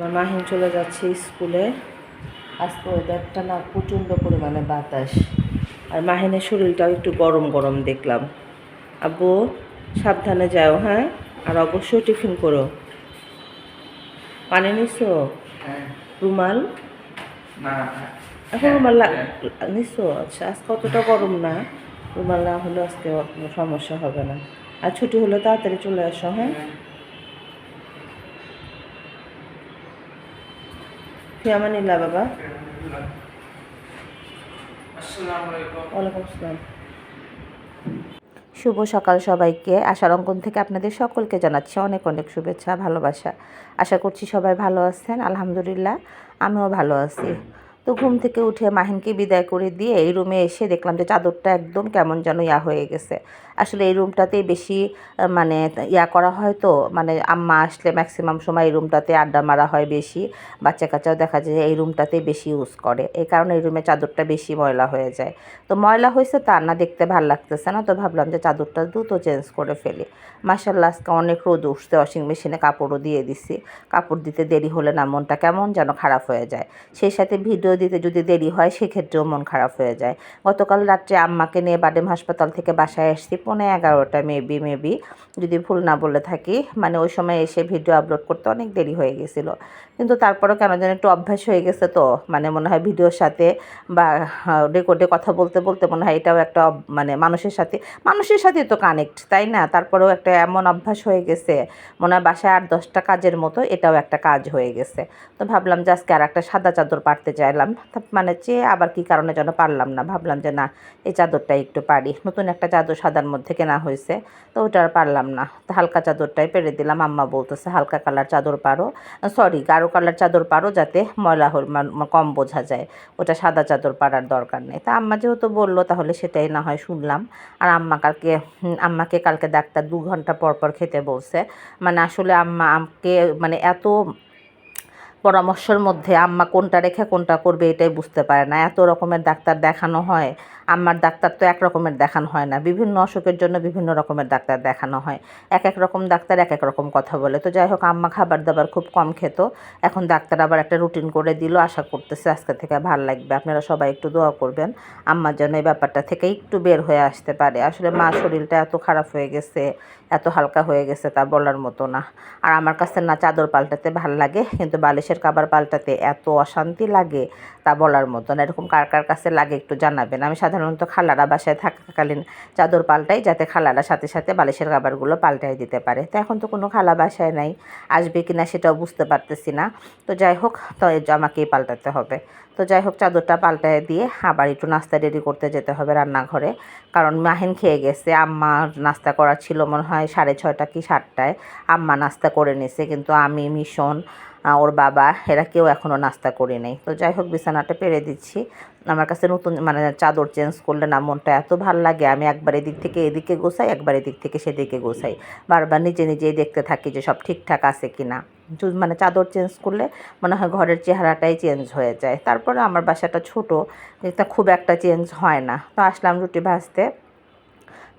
আমার মাহিন চলে যাচ্ছে স্কুলে। আজকে ওয়েদারটা না প্রচণ্ড পরিমাণে বাতাস। আর মাহিনের শরীরটাও একটু গরম গরম দেখলাম। আব্বু সাবধানে যাও হ্যাঁ? আর অবশ্যই টিফিন করো। পানি নিছো? হ্যাঁ। রুমাল? এখন রুমাল লা- নিছো? আচ্ছা আজকে অতটা গরম না। রুমাল না হলে আজকে সমস্যা হবে না। আর ছুটি হলে তাড়াতাড়ি চলে আসো হ্যাঁ। বাবা। ওয়ালাইকুম আসসালাম। শুভ সকাল সবাইকে। আশার অঙ্কন থেকে আপনাদের সকলকে জানাচ্ছি অনেক অনেক শুভেচ্ছা ভালোবাসা। আশা করছি সবাই ভালো আছেন আলহামদুলিল্লাহ। আমিও ভালো আছি। তো ঘুম থেকে উঠে মাহিনকে বিদায় করে দিয়ে এই রুমে এসে দেখলাম যে চাদরটা একদম কেমন যেন ইয়া হয়ে গেছে। আসলে এই রুমটাতেই বেশি মানে ইয়া করা হয় তো মানে আম্মা আসলে ম্যাক্সিমাম সময় এই রুমটাতে আড্ডা মারা হয় বেশি বাচ্চা কাচ্চাও দেখা যায় এই রুমটাতেই বেশি ইউজ করে। এই কারণে এই রুমে চাদরটা বেশি ময়লা হয়ে যায়। তো ময়লা হয়েছে তার না, দেখতে ভালো লাগতেছে না, তো ভাবলাম যে চাদরটা দ্রুত চেঞ্জ করে ফেলি। মাসাল্লাহ আজকে অনেক রোদ উঠছে ওয়াশিং মেশিনে কাপড়ও দিয়ে দিছি। কাপড় দিতে দেরি হলে না মনটা কেমন যেন খারাপ হয়ে যায়। সেই সাথে ভিডিও দিতে যদি দেরি হয়, সেক্ষেত্রেও মন খারাপ হয়ে যায়। গতকাল রাত্রে আম্মাকে নিয়ে বাডেম হাসপাতাল থেকে বাসায় এসেছি পৌনে এগারোটা মেবি মেবি যদি ভুল না বলে থাকি। মানে ওই সময় এসে ভিডিও আপলোড করতে অনেক দেরি হয়ে গেছিল। কিন্তু তারপরও কেন যেন একটু অভ্যাস হয়ে গেছে তো। মানে মনে হয় ভিডিওর সাথে বা রেকর্ডে কথা বলতে বলতে মনে হয় এটাও একটা মানে মানুষের সাথে মানুষের সাথে তো কানেক্ট তাই না? তারপরেও একটা এমন অভ্যাস হয়ে গেছে, মনে হয় বাসায় আট দশটা কাজের মতো এটাও একটা কাজ হয়ে গেছে। তো ভাবলাম যে আজকে আর একটা সাদা চাদর পারতে চাইলাম মানে চেয়ে আবার কি কারণে যেন পারলাম না, ভাবলাম যে না, এই চাদরটা একটু পারি। নতুন একটা চাদর সাদার মধ্যে কেনা হয়েছে, তো ওটা আর পারলাম না। তো হালকা চাদরটাই পেরে দিলাম, আম্মা বলতেছে হালকা কালার চাদর পারো। সরি গাঢ় কালার চাদর পারো যাতে ময়লা কম বোঝা যায়। ওটা সাদা চাদর পারার দরকার নেই। তা আম্মা যেহেতু বলল, তাহলে সেটাই না হয় শুনলাম। আর আম্মা কালকে আম্মাকে কালকে ডাক্তার দু ঘণ্টা পর পর খেতে বলছে। মানে আসলে আম্মা আমাকে মানে এত পরামর্শের মধ্যে আম্মা কোনটা রেখে কোনটা করবে এটাই বুঝতে পারে না। এত রকমের ডাক্তার দেখানো হয়। আম্মার ডাক্তার তো এক রকমের দেখানো হয় না। বিভিন্ন অসুখের জন্য বিভিন্ন রকমের ডাক্তার দেখানো হয়। এক এক রকম ডাক্তার এক এক রকম কথা বলে। তো যাই হোক, আম্মা খাবার দাবার খুব কম খেত। এখন ডাক্তার আবার একটা রুটিন করে দিল। আশা করতেছে আজকে থেকে ভালো লাগবে। আপনারা সবাই একটু দোয়া করবেন। আম্মার জন্য এই ব্যাপারটা থেকে একটু বের হয়ে আসতে পারে। আসলে মা শরীরটা এত খারাপ হয়ে গেছে। এত হালকা হয়ে গেছে তা বলার মতো না। আর আমার কাছে না চাদর পাল্টাতে ভালো লাগে, কিন্তু বালিশের কাবার পাল্টাতে এত অশান্তি লাগে তা বলার মতো না। এরকম কার কার কাছে লাগে একটু জানাবেন। আমি সাধারণত খালারা বাসায় থাকাকালীন চাদর পাল্টাই, যাতে খালারা সাথে সাথে বালিশের কাবারগুলো পাল্টাই দিতে পারে। তো এখন তো কোনো খালা বাসায় নাই, আসবে কিনা সেটাও বুঝতে পারতেছি না। তো যাই হোক, তো আমাকেই পাল্টাতে হবে। তো যাই হোক, চাদরটা পাল্টায় দিয়ে আবার একটু নাস্তা রেডি করতে যেতে হবে রান্নাঘরে। কারণ মাহিন খেয়ে গেছে আম্মা নাস্তা করার ছিল মনে হয় সাড়ে ছয়টা কি সাতটায়। আম্মা নাস্তা করে নিছে, কিন্তু আমি, মিশন ওর বাবা, এরা কেউ এখনও নাস্তা করে নেই। তো যাই হোক, বিছানাটা পেরে দিচ্ছি। আমার কাছে নতুন মানে চাদর চেঞ্জ করলে না মনটা এত ভালো লাগে, আমি একবার এদিক থেকে এদিকে গোছাই, একবার এদিক থেকে সেদিকে গোছাই। বারবার নিজে নিজেই দেখতে থাকি যে সব ঠিকঠাক আছে কি না মানে চাদর চেঞ্জ করলে মনে হয় ঘরের চেহারাটাই চেঞ্জ হয়ে যায়। তারপরে আমার বাসাটা ছোটো, এটা খুব একটা চেঞ্জ হয় না। তো আসলাম রুটি ভাজতে।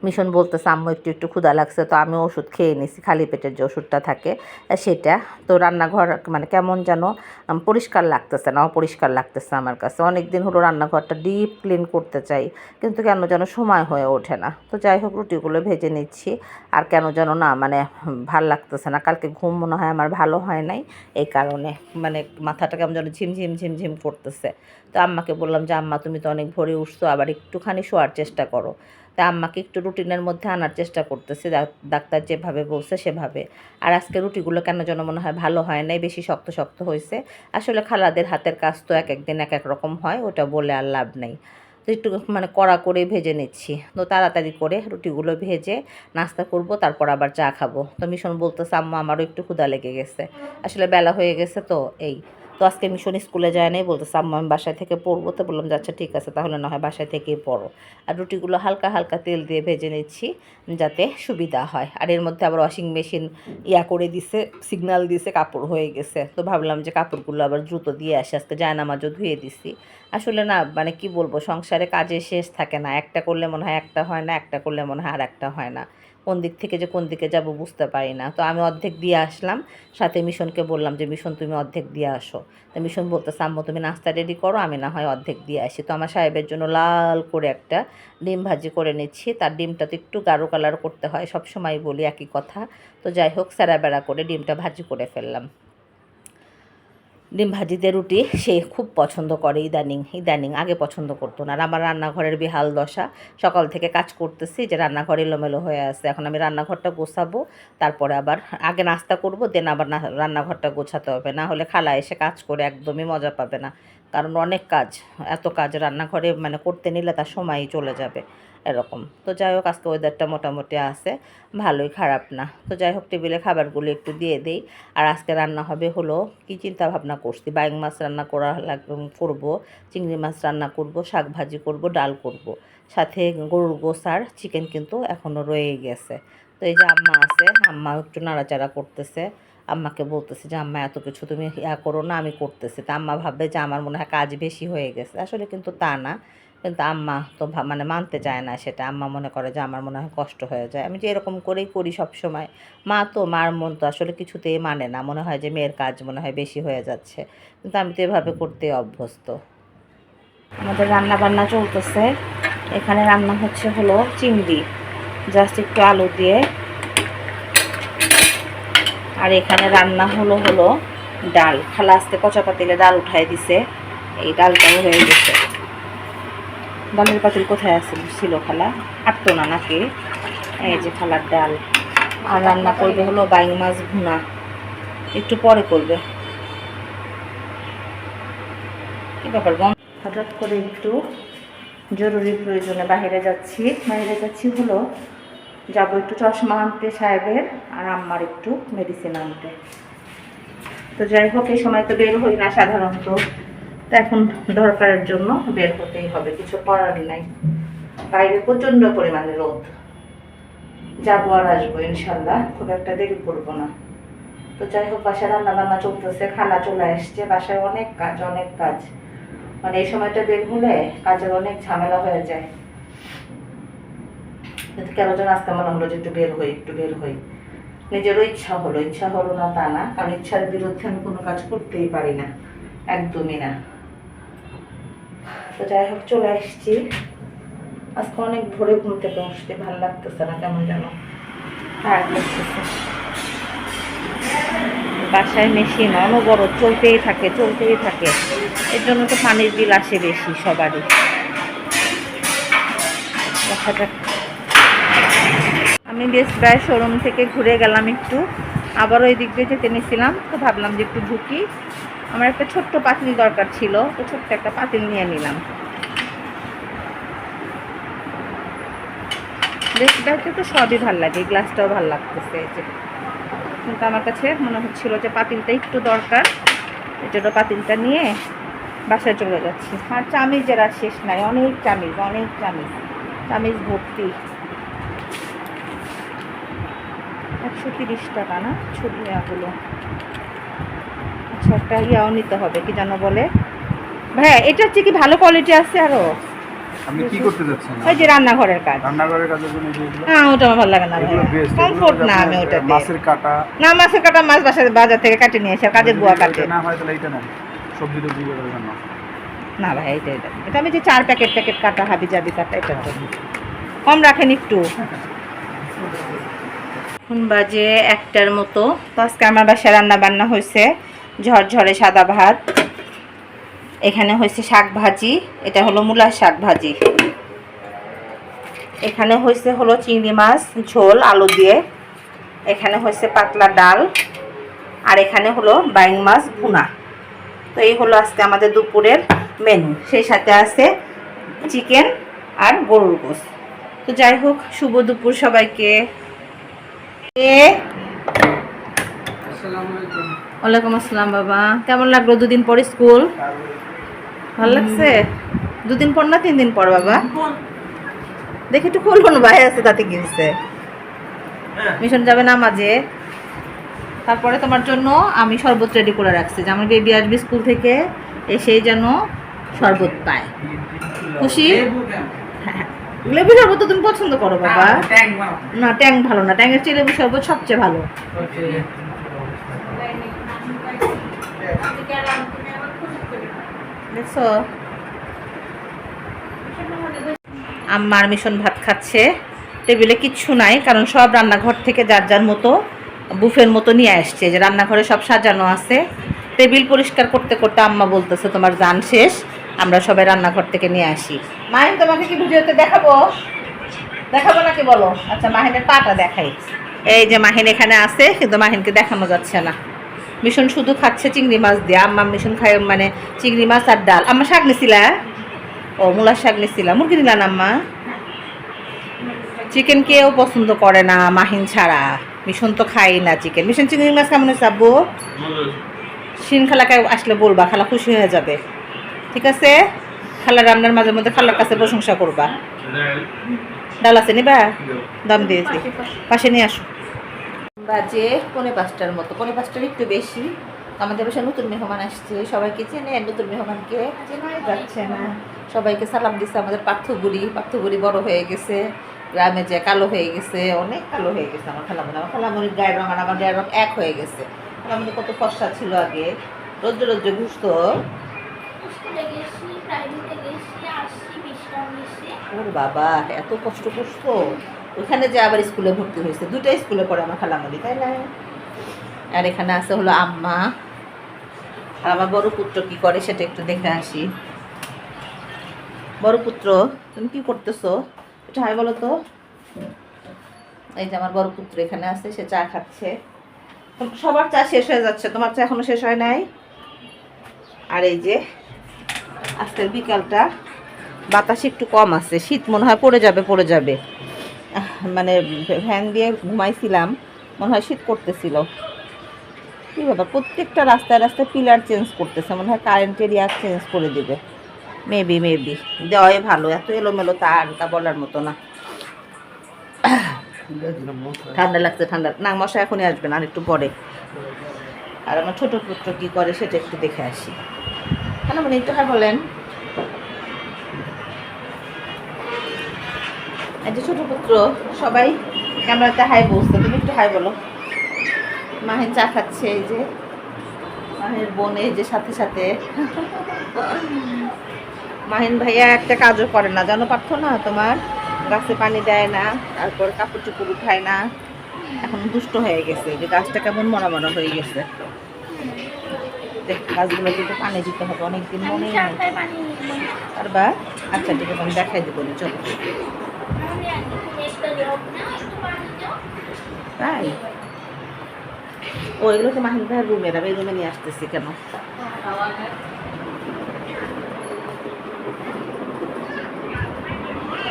মিশন বলতেছে, আম্মু, একটু একটু ক্ষুধা লাগছে, তো আমি ওষুধ খেয়ে নিছি, খালি পেটের যে ওষুধটা থাকে সেটা। তো রান্নাঘর মানে কেমন যেন পরিষ্কার লাগতেছে না, অপরিষ্কার লাগতেছে আমার কাছে। অনেক দিন হলো রান্নাঘরটা ডিপ ক্লিন করতে চাই, কিন্তু কেন যেন সময় হয়ে ওঠে না। তো যাই হোক, রুটিগুলো ভেজে নিচ্ছি, আর কেন যেন না মানে ভালো লাগতেছে না। কালকে ঘুম মনে হয় আমার ভালো হয় নাই, এই কারণে মানে মাথাটা কেমন যেন ঝিমঝিম ঝিমঝিম করতেছে। তো আম্মাকে বললাম যে, আম্মা, তুমি তো অনেক ভোরে উঠছো, আবার একটুখানি শোয়ার চেষ্টা করো। তা আম্মাকে একটু রুটিনের মধ্যে আনার চেষ্টা করতেছি। ডাক- ডাক্তার যেভাবে বলছে সেভাবে। আর আজকে রুটিগুলো কেন যেন মনে হয় ভালো হয় নাই, বেশি শক্ত শক্ত হয়েছে। আসলে খালাদের হাতের কাজ তো এক একদিন এক এক রকম হয়, ওটা বলে আর লাভ নেই। তো একটু মানে কড়া করে ভেজে নিচ্ছি। তো তাড়াতাড়ি করে রুটিগুলো ভেজে নাস্তা করব, তারপর আবার চা খাব। তো মিশন বলতেছে, আম্মা, আমারও একটু ক্ষুদা লেগে গেছে। আসলে বেলা হয়ে গেছে তো, এই তো আজকে মিশন স্কুলে যায় নাই, বলতেছে, আম্মা, আমি বাসায় থেকে পড়ব। তো বললাম, যে আচ্ছা ঠিক আছে, তাহলে না হয় বাসায় থেকেই পড়ো। আর রুটিগুলো হালকা হালকা তেল দিয়ে ভেজে নিচ্ছি, যাতে সুবিধা হয়। আর এর মধ্যে আবার ওয়াশিং মেশিন ইয়া করে দিছে সিগন্যাল দিছে, কাপড় হয়ে গেছে। তো ভাবলাম যে, কাপড়গুলো আবার দ্রুত দিয়ে আসি, আজকে জায়নামাজও ধুয়ে দিছি। আসলে না মানে কি বলব, সংসারে কাজের শেষ থাকে না, একটা করলে মনে হয় একটা হয় না, একটা করলে মনে হয় আর একটা হয় না। কোন দিক থেকে যে কোন দিকে যাব বুঝতে পারি না। তো আমি অর্ধেক দিয়ে আসলাম, সাথে মিশনকে বললাম যে, মিশন, তুমি অর্ধেক দিয়ে আসো। তো মিশন বলতেছে, আম্মু, তুমি নাস্তা রেডি করো, আমি না হয় অর্ধেক দিয়ে আসি। তো আমার সাহেবের জন্য লাল করে একটা ডিম ভাজি করে নিচ্ছি। তার ডিমটা তো একটু গাঢ় কালার করতে হয় সবসময় বলি একই কথা। তো যাই হোক, স্যারা বেড়া করে ডিমটা ভাজি করে ফেললাম। ডিম ভাজিতে রুটি, সে খুব পছন্দ করে ইদানিং ইদানিং আগে পছন্দ করতো না। আর আমার রান্নাঘরের বেহাল দশা, সকাল থেকে কাজ করতেছি যে রান্নাঘর এলোমেলো হয়ে আছে। এখন আমি রান্নাঘরটা গোছাবো, তারপরে আবার আগে নাস্তা করব, দেন আবার রান্নাঘরটা গোছাতে হবে। না হলে খালা এসে কাজ করে একদমই মজা পাবে না। কারণ অনেক কাজ, এত কাজ রান্নাঘরে মানে করতে নিলে তার সময়ই চলে যাবে। এরকম। তো যাই হোক, আজকে ওয়েদারটা মোটামুটি আছে, ভালোই খারাপ না। তো যাই হোক টেবিলে খাবারগুলো একটু দিয়ে দেই। আর আজকে রান্না হবে হলো, কি চিন্তা ভাবনা করছি? বাইং মাছ রান্না করা লাগবে করব। চিংড়ি মাছ রান্না করব, শাক ভাজি করব, ডাল করব। সাথে গরুর গোস আর চিকেন কিন্তু এখনও রয়ে গেছে। তো এই যে আম্মা আছে আম্মা একটু নাড়াচাড়া করতেছে। আম্মাকে বলতেছে যে, আম্মা, এত কিছু তুমি ইয়া করো না, আমি করতেছি। তা আম্মা ভাববে যে, আমার মনে হয় কাজ বেশি হয়ে গেছে। আসলে কিন্তু তা না। কিন্তু আম্মা তো মানে মানতে চায় না সেটা। আম্মা মনে করে যে আমার মনে হয় কষ্ট হয়ে যায়। আমি যে এরকম করেই করি সব সময় মা তো, মার মন তো আসলে কিছুতেই মানে না। মনে হয় যে মেয়ের কাজ মনে হয় বেশি হয়ে যাচ্ছে। কিন্তু আমি তো এভাবে করতে অভ্যস্ত। আমাদের রান্না বান্না চলতেছে। এখানে রান্না হচ্ছে হলো চিংড়ি। জাস্ট একটু আলু দিয়ে। আর এখানে রান্না হলো হলো ডাল। খালা আজকে কচা পাতিলে ডাল উঠাই দিছে। এই ডালটাও হয়ে গেছে। ডালের পাতিল কোথায় আছে? ছিল খালা। আটতো না নাকি? এই যে খালার ডাল। আর রান্না করবে হলো বাইং মাছ ভুনা। একটু পরে করবে। কি ব্যাপার গম হঠাৎ করে একটু জরুরি প্রয়োজনে বাইরে যাচ্ছি। বাইরে যাচ্ছি হলো, যাব একটু চশমা আনতে সাহেবের আর আম্মার একটু মেডিসিন আনতে। তো যাই হোক, এই সময় তো বের হই না সাধারণত। তো এখন দরকারের জন্য বের হতেই হবে, কিছু করার নাই। বাইরে প্রচণ্ড পরিমাণে রোদ। যাব আর আসব ইনশাল্লাহ, খুব একটা দেরি করব না। তো যাই হোক, বাসায় রান্না বান্না চলতেছে, খানা চলে আসছে, বাসায় অনেক কাজ অনেক কাজ। মানে এই সময়টা বের হলে কাজের অনেক ঝামেলা হয়ে যায়। কিন্তু কেন যেন আজকে মনে হলো যে একটু বের হই, একটু বের হই। নিজেরও ইচ্ছা হলো ইচ্ছা হলো না তা না, কারণ ইচ্ছার বিরুদ্ধে আমি কোনো কাজ করতেই পারি না, একদমই না। তো যাই হোক, চলে আসছি। আজকে অনেক ভোরে ঘুম থেকে উঠতে ভালো লাগতেছে না, কেমন যেন লাগতেছে। বাসায় মেশিন অনবরত চলতেই থাকে চলতেই থাকে। এর জন্য তো পানির বিল আসে বেশি সবারই। আমি বেশ প্রায় শোরুম থেকে ঘুরে গেলাম একটু। আবারও ওই দিক দিয়ে যেতে নিয়েছিলাম তো ভাবলাম যে একটু ঢুকি। আমার একটা ছোট্ট পাতিল দরকার ছিল, তো ছোট্ট একটা পাতিল নিয়ে নিলাম। দেখতে তো সবই ভালো লাগে গ্লাসটাও ভালো লাগতেছে, এই যে। কিন্তু আমার কাছে মনে হচ্ছিল যে পাতিলটা একটু দরকার এই জন্য পাতিলটা নিয়ে বাসায় চলে যাচ্ছি। আর চামিজের আর শেষ নাই, অনেক চামিজ অনেক চামিজ। চামিজ ভর্তি। একশো তিরিশ টাকা না ছোট ইয়াগুলো আচ্ছা একটা ইয়াও নিতে হবে কি যেন বলে। ভাইয়া এটা হচ্ছে কি ভালো কোয়ালিটি আছে আরও? আপনি কি করতে যাচ্ছেন? ওই যে রান্নাঘরের কাজ। রান্নাঘরের কাজের জন্য না ওটা আমার ভালো লাগে না কমফোর্ট না আমি ওটা মাছের কাটা। না মাছের কাটা মাছ বাসা বাজার থেকে কাটে নিয়ে এসে কাজের বুয়া কাটে। না হয় তাহলে এটা নেন। সবজি করার জন্য না। ভাই এটা এটা এটা আমি যে চার প্যাকেট প্যাকেট কাটা হাবি জাবি কাটা এটা কম রাখেন একটু। এখন বাজে একটার মতো। তো আজকে আমার বাসায় রান্না বান্না হয়েছে ঝরঝরে সাদা ভাত। এখানে হয়েছে শাক ভাজি, এটা হলো মূলার শাক ভাজি। এখানে হয়েছে হলো চিংড়ি মাছ, ঝোল, আলু দিয়ে। এখানে হয়েছে পাতলা ডাল। আর এখানে হলো বাইং মাছ ভুনা। তো এই হলো আজকে আমাদের দুপুরের মেনু। সেই সাথে আছে চিকেন আর গরুর গোস তো যাই হোক, শুভ দুপুর সবাইকে। এ? ওয়ালাইকুম আসসালাম বাবা। কেমন লাগল দুদিন পর স্কুল? ভালো লাগছে? দুদিন পর না তিন দিন পর বাবা? দেখি একটু ভাই আছে তাতে গিয়েছে মিশন যাবে না মাঝে। তারপরে তোমার জন্য আমি শরবত রেডি করে রাখছি। যে আমার বেবি আসবে স্কুল থেকে এসেই যেন শরবত পায়। খুশি? লেবু শরবত তো তুমি পছন্দ করো বাবা। না। ট্যাং ভালো না ট্যাংয়ের চেয়ে লেবু শরবত সবচেয়ে ভালো। দেখছ? আম্মার মিশন ভাত খাচ্ছে। টেবিলে কিচ্ছু নাই কারণ সব রান্নাঘর থেকে যার যার মতো বুফের মতো নিয়ে আসছে। যে রান্নাঘরে সব সাজানো আছে। টেবিল পরিষ্কার করতে করতে আম্মা বলতেছে তোমার জান শেষ। আমরা সবাই রান্নাঘর থেকে নিয়ে আসি। মাহিন তোমাকে কি ভিডিওতে দেখাবো? দেখাবো নাকি বলো? আচ্ছা মাহিনের পাটা দেখাই। এই যে মাহিন এখানে আছে কিন্তু মাহিনকে দেখানো যাচ্ছে না। মিশন শুধু খাচ্ছে চিংড়ি মাছ দিয়ে। আম্মা মিশন খায় মানে চিংড়ি মাছ আর ডাল। আম্মা শাক নিছিলা? ও মূলার শাক নিছিলা। মুরগি না আম্মা? চিকেন কেউ পছন্দ করে না মাহিন ছাড়া। মিশন তো খাই না চিকেন মিশন চিংড়ি মাছ কেমন হয়েছে আব্বু? শিন খালাকে আসলে বলবা খালা খুশি হয়ে যাবে। ঠিক আছে? খালা রান্নার মাঝে মধ্যে খালার কাছে প্রশংসা করবা। ডাল আছে নিবা? দাম দিয়েছি পাশে নিয়ে আসো। বাজে পৌনে পাঁচটার মতো পৌনে পাঁচটার একটু বেশি। আমাদের বাসায় নতুন মেহমান আসছে, সবাইকে চেনে, নতুন মেহমানকে যাচ্ছে না। সবাইকে সালাম দিচ্ছে আমাদের পার্থগুড়ি পার্থগুড়ি বড় হয়ে গেছে। গ্রামে যে কালো হয়ে গেছে, অনেক কালো হয়ে গেছে আমার খালামনি। আমার খালামনির গায়ের রঙ আর আমার গায়ের রং এক হয়ে গেছে। খালামনি কত ফর্সা ছিল আগে। রোদ্র রোদ্র ঘুষতো ওর বাবা, এত কষ্ট করছ। ওখানে যে আবার স্কুলে ভর্তি হয়েছে দুটো স্কুলে পড়ে আমার খালামণি, তাই না? আর এখানে আছে হলো আম্মা। আর আমার বড় পুত্র কি করে সেটা একটু দেখে আসি। বড় পুত্র, তুমি কি করতেছো? এটা হয় বলো তো। এই যে আমার বড় পুত্র এখানে আছে, সে চা খাচ্ছে। সবার চা শেষ হয়ে যাচ্ছে, তোমার চা এখনও শেষ হয় নাই? আর এই যে আজকের বিকালটা। বাতাস একটু কম আছে, শীত মনে হয় পড়ে যাবে পড়ে যাবে। মানে ফ্যান দিয়ে ঘুমাইছিলাম, মনে হয় শীত করতেছিল। কী ব্যাপার, প্রত্যেকটা রাস্তায় রাস্তায় পিলার চেঞ্জ করতেছে, মনে হয় কারেন্টের ইয়ার চেঞ্জ করে দেবে। মেবি মেবি দেওয়াই ভালো, এত এলোমেলো তার তা বলার মতো না। ঠান্ডা লাগছে, ঠান্ডা। না, মশা এখনই আসবে না, আর একটু পরে। আর আমার ছোটো পুত্র কী করে, সেটা একটু দেখে আসি। কেন মানে একটু হ্যাঁ বলেন। এই যে ছোট পুত্র, সবাই ক্যামেরাতে হাই বলছে, তুমি একটু হাই বলো। মাহিন চা খাচ্ছে, এই যে। মাহিনের বোন এই যে সাথে সাথে। মাহিন ভাইয়া একটা কাজও করে না, জানো পারতো না তোমার? গাছে পানি দেয় না, তারপর কাপড় চুপড় উঠায় না। এখন দুষ্ট হয়ে গেছে যে গাছটা কেমন মরা মরা হয়ে গেছে। গাছগুলো কিন্তু পানি দিতে হবে অনেকদিন চারটায় পারবা আচ্ছা ঠিক আছে আমি দেখাই দেবো চলো। তাই? ও এগুলো তো মাহিন ভাইয়ের রুমের আমি রুমে নিয়ে আসতেছি কেন?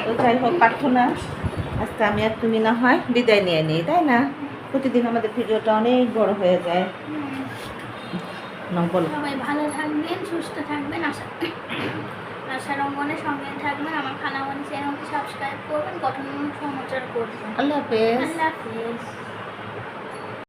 তো যাই হোক প্রার্থনা আজকে আমি আর তুমি না হয় বিদায় নিয়ে নিই তাই না? প্রতিদিন আমাদের ভিডিওটা অনেক বড় হয়ে যায়। না বলো। সবাই ভালো থাকবেন সুস্থ থাকবেন আশা আশা রঙ্গনের সঙ্গে থাকবেন আমার খানামণি চ্যানেলকে সাবস্ক্রাইব করবেন গঠন সমাচার করবেন। আল্লাহ হাফেজ। আল্লাহ হাফেজ।